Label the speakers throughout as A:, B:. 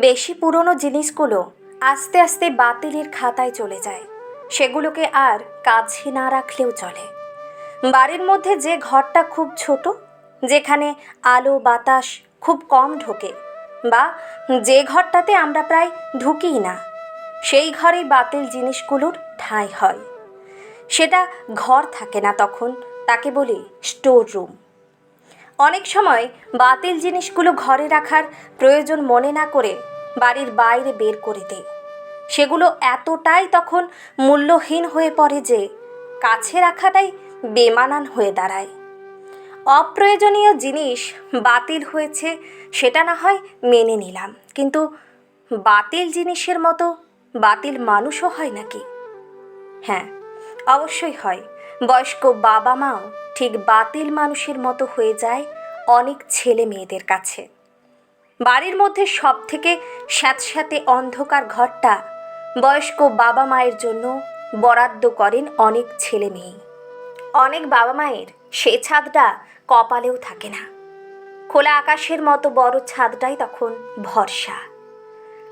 A: বেশি পুরনো জিনিসগুলো আস্তে আস্তে বাতিলের খাতায় চলে যায়। সেগুলোকে আর কাছে না রাখলেও চলে। বাড়ির মধ্যে যে ঘরটা খুব ছোট, যেখানে আলো, বাতাস খুব কম ঢোকে, বা যে ঘরটাতে আমরা প্রায় ঢুকিই না, সেই ঘরেই বাতিল জিনিসগুলোর ঠাঁই হয়। সেটা ঘর থাকে না তখন, তাকে বলি স্টোর রুম অনেক সময় বাতিল জিনিসগুলো ঘরে রাখার প্রয়োজন মনে না করে বাড়ির বাইরে বের করে দেয়। সেগুলো এতটাই তখন মূল্যহীন হয়ে পড়ে যে কাছে রাখাটাই বেমানান হয়ে দাঁড়ায়। অপ্রয়োজনীয় জিনিস বাতিল হয়েছে সেটা না হয় মেনে নিলাম, কিন্তু বাতিল জিনিসের মতো বাতিল মানুষও হয় নাকি? হ্যাঁ অবশ্যই হয়। বয়স্ক বাবা মাও ঠিক বাতিল মানুষের মতো হয়ে যায় অনেক ছেলে মেয়েদের কাছে। বাড়ির মধ্যে সব থেকে স্যাঁতস্যাঁতে অন্ধকার ঘরটা বয়স্ক বাবা মায়ের জন্য বরাদ্দ করেন অনেক ছেলে মেয়ে। অনেক বাবা মায়ের সে ছাদটা কপালেও থাকে না। খোলা আকাশের মতো বড় ছাদটাই তখন ভরসা।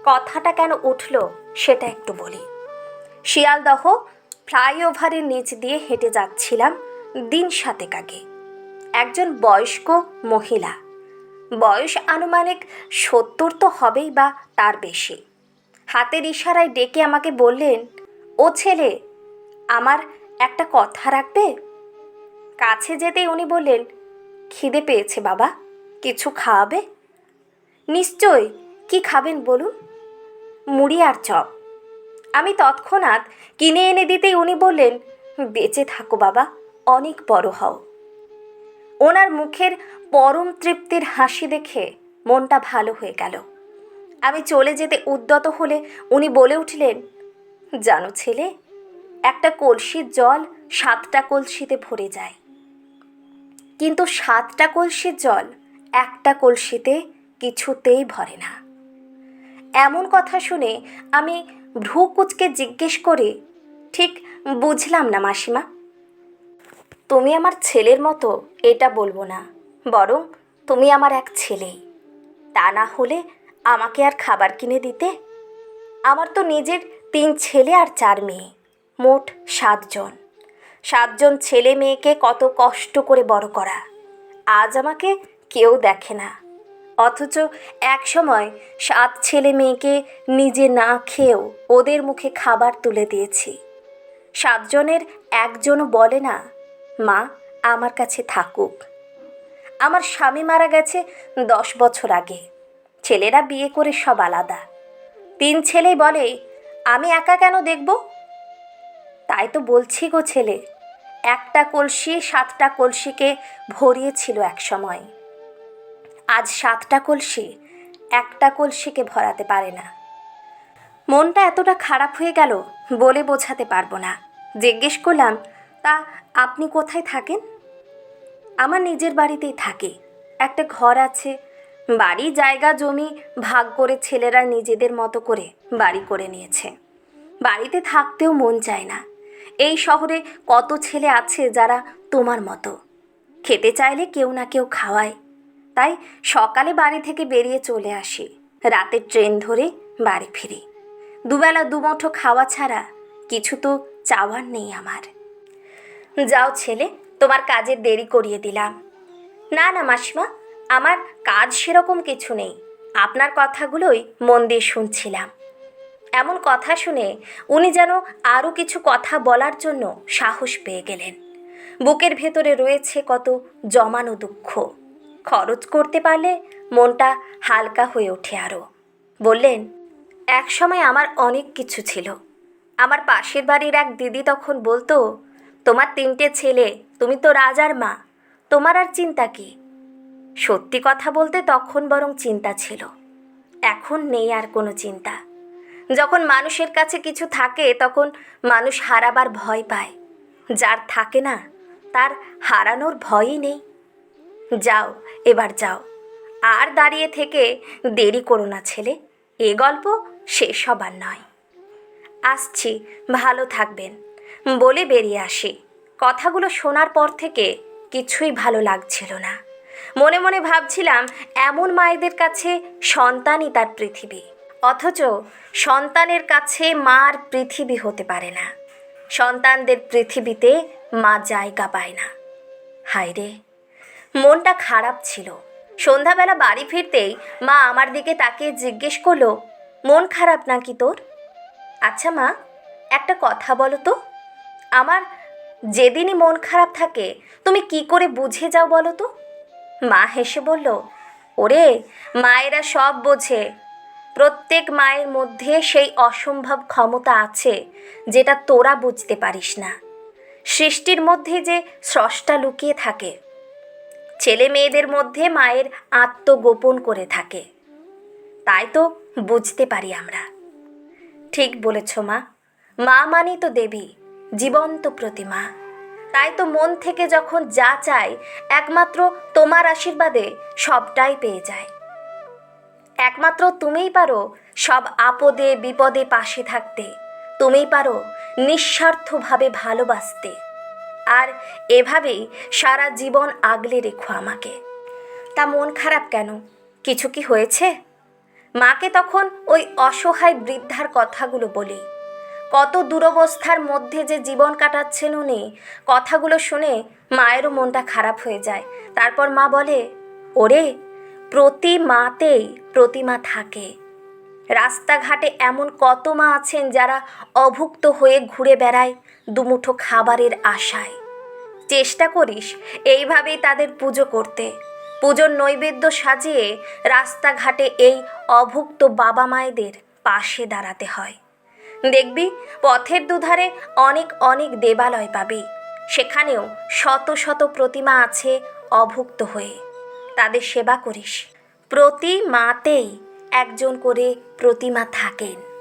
A: কথাটা কেন উঠল সেটা একটু বলি। শিয়ালদহ ফ্লাইওভারের নিচ দিয়ে হেঁটে যাচ্ছিলাম দিন সাতেক আগে। একজন বয়স্ক মহিলা। বয়স আনুমানিক সত্তর তো হবেই বা তার বেশি। হাতের ইশারায় ডেকে আমাকে বললেন, ও ছেলে, আমার একটা কথা রাখবে? কাছে যেতেই উনি বললেন, খিদে পেয়েছে বাবা, কিছু খাওয়াবে? নিশ্চয়, কি খাবেন বলুন? মুড়ি আর চপ। আমি তৎক্ষণাৎ কিনে এনে দিতেই উনি বললেন, বেঁচে থাকো বাবা, অনেক বড় হও। ওনার মুখের পরম তৃপ্তির হাসি দেখে মনটা ভালো হয়ে গেল। আমি চলে যেতে উদ্যত হলে উনি বলে উঠলেন, জানো ছেলে, একটা কলসির জল সাতটা কলসিতে ভরে যায়। কিন্তু সাতটা কলসির জল একটা কলসিতে কিছুতেই ভরে না। এমন কথা শুনে আমি ভ্রু কুচকে জিজ্ঞেস করে, ঠিক বুঝলাম না মাসিমা। তুমি আমার ছেলের মতো এটা বলব না, বরং তুমি আমার এক ছেলে তা না হলে আমাকে আর খাবার কিনে দিতে? আমার তো নিজের তিন ছেলে আর চার মেয়ে, মোট সাতজন। সাতজন ছেলে মেয়েকে কত কষ্ট করে বড় করা। আজ আমাকে কেউ দেখে না। অথচ এক সময় সাত ছেলে মেয়েকে নিজে না খেয়েও ওদের মুখে খাবার তুলে দিয়েছি। সাতজনের একজনও বলে না, মা, আমার কাছে থাকুক। আমার স্বামী মারা গেছে দশ বছর আগে। ছেলেরা বিয়ে করে সব আলাদা। তিন ছেলেই বলে, আমি একা কেন দেখব? তাই তো বলছি গো ছেলে, একটা কলসি সাতটা কলসিকে ভরিয়েছিল এক সময় আজ সাতটা কলসি, একটা কলসিকে ভরাতে পারে না। মনটা এতটা খারাপ হয়ে গেল বলে বোঝাতে পারব না। জিজ্ঞেস করলাম, তা আপনি কোথায় থাকেন? আমার নিজের বাড়িতেই থাকি। একটা ঘর আছে। বাড়ি, জায়গা, জমি ভাগ করে ছেলেরা নিজেদের মতো করে বাড়ি করে নিয়েছে। বাড়িতে থাকতেও মন চায় না। এই শহরে কত ছেলে আছে যারা তোমার মতো। খেতে চাইলে কেউ না কেউ খাওয়ায়। তাই সকালে বাড়ি থেকে বেরিয়ে চলে আসি। রাতের ট্রেন ধরে বাড়ি ফিরি। দুবেলা দুমুঠো খাওয়া ছাড়া কিছু তো চাওয়ার নেই আমার। যাও ছেলে, তোমার কাজের দেরি করিয়ে দিলাম। না না মাসিমা, আমার কাজ সেরকম কিছু নেই। আপনার কথাগুলোই মন দিয়ে শুনছিলাম। এমন কথা শুনে উনি যেন আরও কিছু কথা বলার জন্য সাহস পেয়ে গেলেন। বুকের ভেতরে রয়েছে কত জমানো দুঃখ। খরচ করতে পারলে মনটা হালকা হয়ে ওঠে আরও বললেন, এক সময় আমার অনেক কিছু ছিল। আমার পাশের বাড়ির এক দিদি তখন বলতো, তোমার তিনটে ছেলে, তুমি তো রাজার মা, তোমার আর চিন্তা কি? সত্যি কথা বলতে তখন বরং চিন্তা ছিল। এখন নেই আর কোনো চিন্তা। যখন মানুষের কাছে কিছু থাকে, তখন মানুষ হারাবার ভয় পায়। যার থাকে না, তার হারানোর ভয়ই নেই। যাও এবার যাও। আর দাঁড়িয়ে থেকে দেরি করো না ছেলে, এ গল্প শেষ হবার নয়। আসছি, ভালো থাকবেন। বলে বেরিয়ে আসি। কথাগুলো শোনার পর থেকে কিছুই ভালো লাগছিল না। মনে মনে ভাবছিলাম, এমন মায়েদের কাছে সন্তানই তার পৃথিবী। অথচ সন্তানের কাছে মার পৃথিবী হতে পারে না। সন্তানদের পৃথিবীতে মা জায়গা পায় না। হায় রে মনটা খারাপ ছিল। সন্ধ্যাবেলা বাড়ি ফিরতেই মা আমার দিকে তাকিয়ে জিজ্ঞেস করল, মন খারাপ নাকি তোর? আচ্ছা মা, একটা কথা বলো তো। আমার যেদিনই মন খারাপ থাকে, তুমি কি করে বুঝে যাও বলো তো? মা হেসে বলল, ওরে, মায়েরা সব বোঝে। প্রত্যেক মায়ের মধ্যে সেই অসম্ভব ক্ষমতা আছে, যেটা তোরা বুঝতে পারিস না। সৃষ্টির মধ্যে যে স্রষ্টা লুকিয়ে থাকে ছেলে মেয়েদের মধ্যে মায়ের আত্মগোপন করে থাকে। তাই তো বুঝতে পারি আমরা। ঠিক বলেছ মা। মা মানি তো দেবী, জীবন্ত প্রতিমা। তাই তো মন থেকে যখন যা চাই, একমাত্র তোমার আশীর্বাদে সবটাই পেয়ে যায়। একমাত্র তুমিই পারো সব আপদে বিপদে পাশে থাকতে। তুমিই পারো নিঃস্বার্থভাবে ভালোবাসতে। আর এভাবেই সারা জীবন আগলে রেখো আমাকে। তা মন খারাপ কেন? কিছু কি হয়েছে? মাকে তখন ওই অসহায় বৃদ্ধার কথাগুলো বলি। কত দুরবস্থার মধ্যে যে জীবন কাটাচ্ছেন উনি, কথাগুলো শুনে মায়েরও মনটা খারাপ হয়ে যায়। তারপর মা বলে, ওরে, প্রতি মাতেই প্রতিমা থাকে। রাস্তাঘাটে এমন কত মা আছেন যারা অভুক্ত হয়ে ঘুরে বেড়ায় দুমুঠো খাবারের আশায়। চেষ্টা করিস এইভাবেই তাদের পুজো করতে। পুজোর নৈবেদ্য সাজিয়ে রাস্তাঘাটে এই অভুক্ত বাবা মায়েদের পাশে দাঁড়াতে হয়। দেখবি পথের দুধারে অনেক অনেক দেবালয় পাবি। সেখানেও শত শত প্রতিমা আছে অভুক্ত হয়ে। তাদের সেবা করিস। প্রতি মাতেই একজন করে প্রতিমা থাকেন।